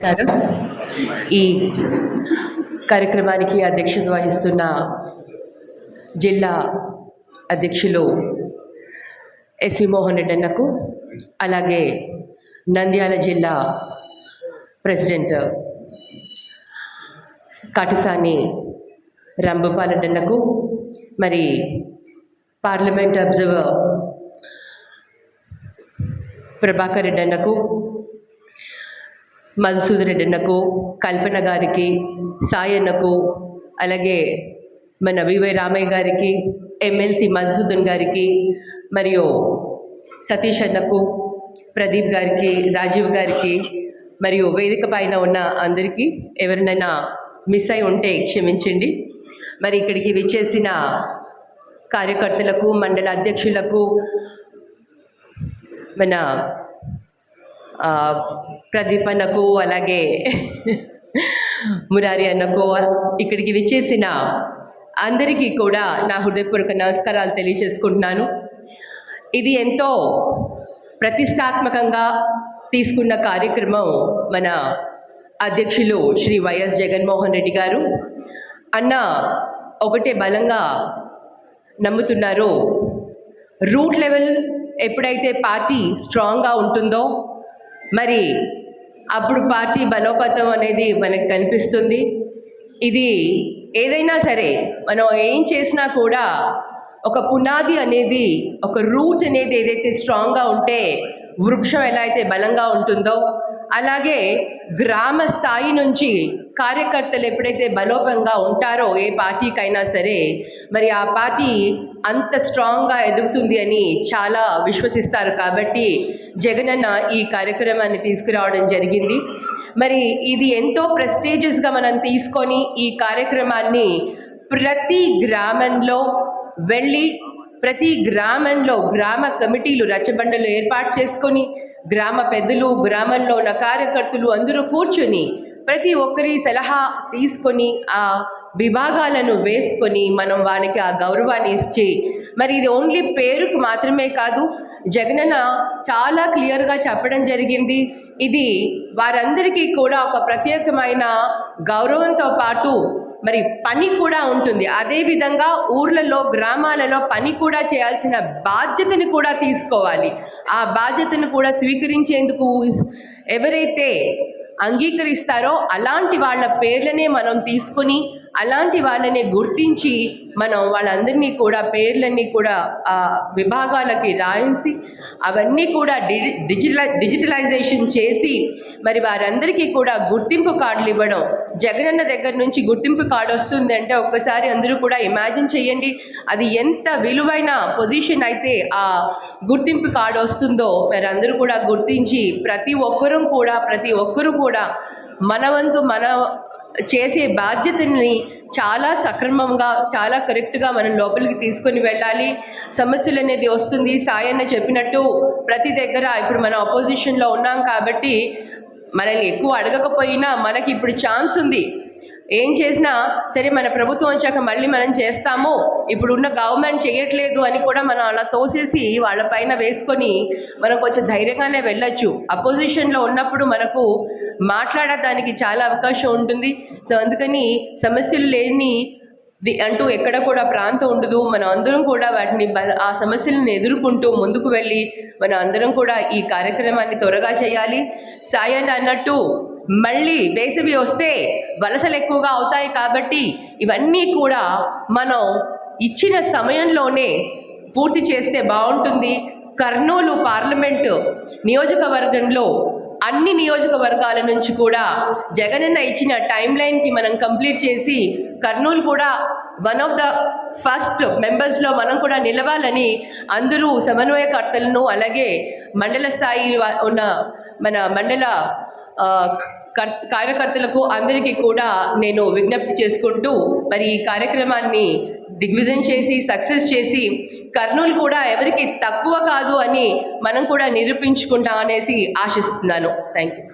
నమస్కారం ఈ కార్యక్రమానికి అధ్యక్షత వహిస్తున్న జిల్లా అధ్యక్షులు ఎస్వి మోహన్ రెడ్డి అన్నకు అలాగే నంద్యాల జిల్లా ప్రెసిడెంట్ కాటిసాని రంభపాలరెడ్డి అన్నకు మరి పార్లమెంట్ అబ్జర్వర్ ప్రభాకర్ రెడ్డి అన్నకు మధుసూదన్ రెడ్డి అన్నకు కల్పన గారికి సాయన్నకు అలాగే మన వివై రామయ్య గారికి ఎమ్మెల్సీ మధుసూదన్ గారికి మరియు సతీష్ అన్నకు ప్రదీప్ గారికి రాజీవ్ గారికి మరియు వేదిక పైన ఉన్న అందరికీ ఎవరినైనా మిస్ అయి ఉంటే క్షమించండి. మరి ఇక్కడికి విచ్చేసిన కార్యకర్తలకు మండల అధ్యక్షులకు మన ప్రదీప్ అన్నకు అలాగే మురారి అన్నకు ఇక్కడికి విచ్చేసిన అందరికీ కూడా నా హృదయపూర్వక నమస్కారాలు తెలియజేసుకుంటున్నాను. ఇది ఎంతో ప్రతిష్టాత్మకంగా తీసుకున్న కార్యక్రమం మన అధ్యక్షులు శ్రీ వైఎస్ జగన్మోహన్ రెడ్డి గారు. అన్న ఒకటే బలంగా నమ్ముతున్నారు. రూట్ లెవెల్ ఎప్పుడైతే పార్టీ స్ట్రాంగ్గా ఉంటుందో మరి అప్పుడు పార్టీ బలోపతం అనేది మనకు కనిపిస్తుంది. ఇది ఏదైనా సరే మనం ఏం చేసినా కూడా ఒక పునాది అనేది ఒక రూట్ అనేది ఏదైతే స్ట్రాంగ్గా ఉంటే వృక్షం ఎలా అయితే బలంగా ఉంటుందో అలాగే గ్రామ స్థాయి నుంచి కార్యకర్తలు ఎప్పుడైతే బలోపంగా ఉంటారో ఏ పార్టీకైనా సరే మరి ఆ పార్టీ అంత స్ట్రాంగ్గా ఎదుగుతుంది అని చాలా విశ్వసిస్తారు. కాబట్టి జగనన్న ఈ కార్యక్రమాన్ని తీసుకురావడం జరిగింది. మరి ఇది ఎంతో ప్రెస్టేజియస్గా మనం తీసుకొని ఈ కార్యక్రమాన్ని ప్రతి గ్రామంలో వెళ్ళి ప్రతి గ్రామంలో గ్రామ కమిటీలు రచ్చబండలు ఏర్పాటు చేసుకొని గ్రామ పెద్దలు గ్రామంలో ఉన్న కార్యకర్తలు అందరూ కూర్చొని ప్రతి ఒక్కరి సలహా తీసుకొని ఆ విభాగాలను వేసుకొని మనం వానికి ఆ గౌరవాన్ని ఇచ్చి మరి ఇది ఓన్లీ పేరుకు మాత్రమే కాదు జగనన్న చాలా క్లియర్గా చెప్పడం జరిగింది. ఇది వారందరికీ కూడా ఒక ప్రత్యేకమైన గౌరవంతో పాటు మరి పని కూడా ఉంటుంది. అదేవిధంగా ఊర్లలో గ్రామాలలో పని కూడా చేయాల్సిన బాధ్యతని కూడా తీసుకోవాలి. ఆ బాధ్యతను కూడా స్వీకరించేందుకు ఎవరైతే అంగీకరిస్తారో అలాంటి వాళ్ళ పేర్లనే మనం తీసుకొని అలాంటి వాళ్ళని గుర్తించి మనం వాళ్ళందరినీ కూడా పేర్లన్నీ కూడా ఆ విభాగాలకి రాయించి అవన్నీ కూడా డిజి డిజిటలై డిజిటలైజేషన్ చేసి మరి వారందరికీ కూడా గుర్తింపు కార్డులు ఇవ్వడం. జగనన్న దగ్గర నుంచి గుర్తింపు కార్డు వస్తుందంటే ఒక్కసారి అందరూ కూడా ఇమాజిన్ చేయండి. అది ఎంత విలువైన పొజిషన్ అయితే ఆ గుర్తింపు కార్డు వస్తుందో మరి అందరూ కూడా గుర్తించి ప్రతి ఒక్కరూ కూడా ప్రతి ఒక్కరూ కూడా మన వంతు మన చేసే బాధ్యతని చాలా సక్రమంగా చాలా కరెక్ట్గా మనం లోపలికి తీసుకొని వెళ్ళాలి. సమస్యలు అనేది వస్తుంది. సాయన్న చెప్పినట్టు ప్రతి దగ్గర ఇప్పుడు మనం అపోజిషన్లో ఉన్నాం కాబట్టి మనల్ని ఎక్కువ అడగకపోయినా మనకి ఇప్పుడు ఛాన్స్ ఉంది. ఏం చేసినా సరే మన ప్రభుత్వం వచ్చాక మళ్ళీ మనం చేస్తాము. ఇప్పుడున్న గవర్నమెంట్ చేయట్లేదు అని కూడా మనం అలా తోసేసి వాళ్ళపైన వేసుకొని మనం కొంచెం ధైర్యంగానే వెళ్ళొచ్చు. అపోజిషన్లో ఉన్నప్పుడు మనకు మాట్లాడటానికి చాలా అవకాశం ఉంటుంది. సో అందుకని సమస్యలు లేని అంటూ ఎక్కడ కూడా ప్రాంతం ఉండదు. మనం అందరం కూడా వాటిని ఆ సమస్యలను ఎదుర్కొంటూ ముందుకు వెళ్ళి మనం అందరం కూడా ఈ కార్యక్రమాన్ని త్వరగా చేయాలి. సాయన్ అన్నట్టు మళ్ళీ వేసవి వస్తే వలసలు ఎక్కువగా అవుతాయి కాబట్టి ఇవన్నీ కూడా మనం ఇచ్చిన సమయంలోనే పూర్తి చేస్తే బాగుంటుంది. కర్నూలు పార్లమెంటు నియోజకవర్గంలో అన్ని నియోజకవర్గాల నుంచి కూడా జగనన్న ఇచ్చిన టైం లైన్కి మనం కంప్లీట్ చేసి కర్నూలు కూడా వన్ ఆఫ్ ద ఫస్ట్ మెంబర్స్లో మనం కూడా నిలవాలని అందరూ సమన్వయకర్తలను అలాగే మండల స్థాయి ఉన్న మన మండల కార్యకర్తలకు అందరికీ కూడా నేను విజ్ఞప్తి చేసుకుంటూ మరి ఈ కార్యక్రమాన్ని దిగ్విజయం చేసి సక్సెస్ చేసి కర్నూలు కూడా ఎవరికి తక్కువ కాదు అని మనం కూడా నిరూపించుకుంటాం అనేసి ఆశిస్తున్నాను. Thank you